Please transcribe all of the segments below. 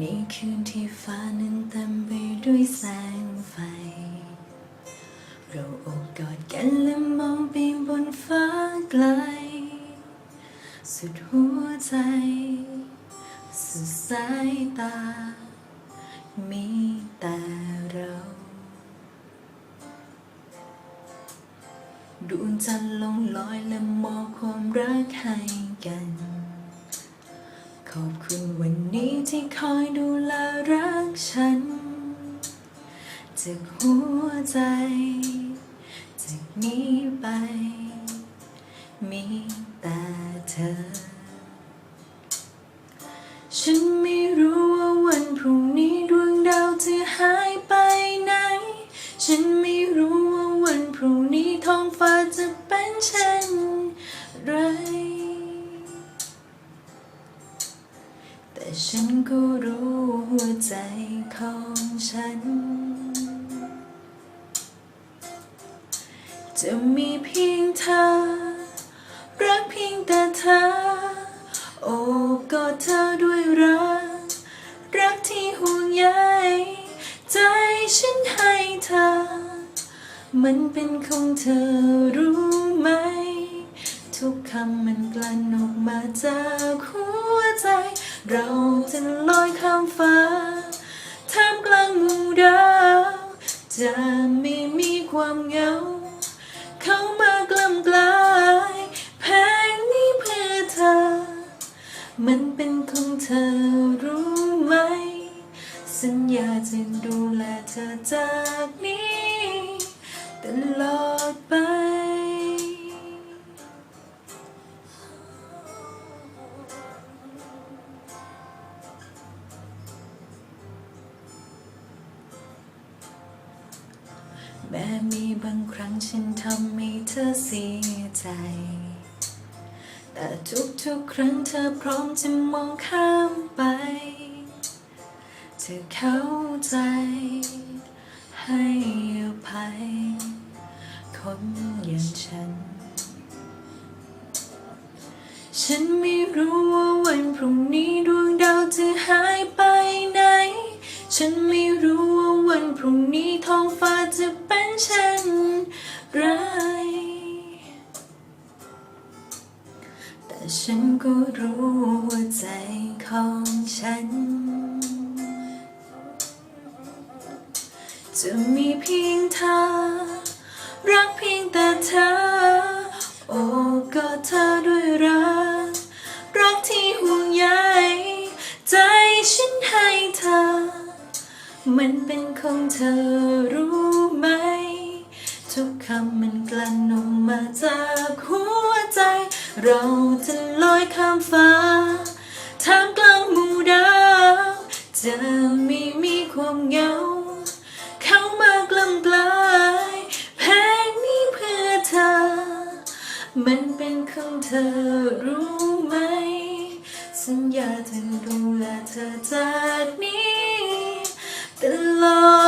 ในคืนที่ฟ้านั้นเต็มไปด้วยแสงไฟ เราโอบกอดกันและมองไปบนฟ้าไกล สุดหัวใจ สุดสายตา มีแต่เรา ดวงจันทร์ลงลอยและมอบความรักให้กัน ขอบคุณวันนี้ที่คอยดูแลรักฉัน จากหัวใจ จากนี้ไป มีแต่เธอ ฉันไม่ ฉันก็รู้หัวใจของฉัน จะมีเพียงเธอ รักเพียงแต่เธอ โอ้กอดเธอด้วยรัก รักที่ห่วงใยใจฉันให้เธอ มันเป็นของเธอรู้ไหม ทุกคำมันกลั่นออกมาจากหัวใจ เราจะลอยข้ามฟ้าท่ามกลางหมู่ดาวจะไม่มีความเหงา เข้ามากล้ำกลายแพงนี้เพื่อเธอ มันเป็นของเธอรู้ไหม สัญญาจะดูแลเธอจากนี้ ตลอดไป แม้มีบางครั้งฉันทำให้เธอเสียใจ แต่ทุกๆครั้งเธอพร้อมจะมองข้ามไป เธอเข้าใจ ให้อภัย คนอย่างฉัน ฉันไม่รู้ว่าวันพรุ่งนี้ จะเป็นเช่นไร แต่ฉันก็รู้ว่าใจของฉัน จะมีเพียงเธอ รักเพียงแต่เธอ โอ้กอดเธอด้วยรัก รักที่ห่วงใยใจฉันให้เธอ มันเป็นของเธอรู้ คำมันกลั่นออกมาจากหัวใจ เราจะลอยข้ามฟ้าท่ามกลางหมู่ดาวจะไม่มีความเหงา เข้ามากล้ำกลายเพลงนี้เพื่อเธอ มันเป็นของเธอรู้ไหม สัญญาจะดูแลเธอจากนี้ตลอด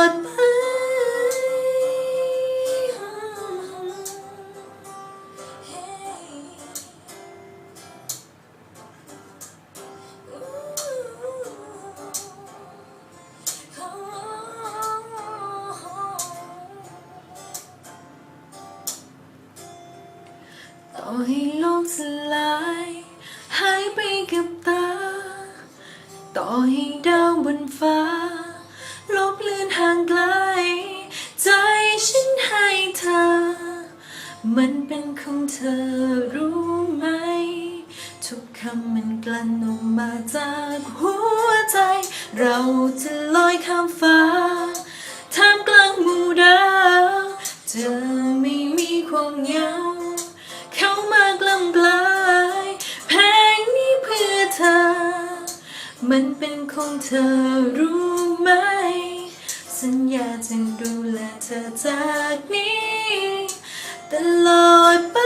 ให้โลกสลายหายไปกับตา ต่อให้ดาวบนฟ้า ลบเลือนห่างไกล ใจฉันให้เธอ มันเป็นของเธอรู้ไหม ทุกคำมันกลั่นออกมาจากหัวใจ เราจะลอยข้ามฟ้าท่ามกลางหมู่ดาวจะไม่มีความเหงา เป็นของเธอรู้ไหม สัญญาจะดูแลเธอจากนี้ตลอดไป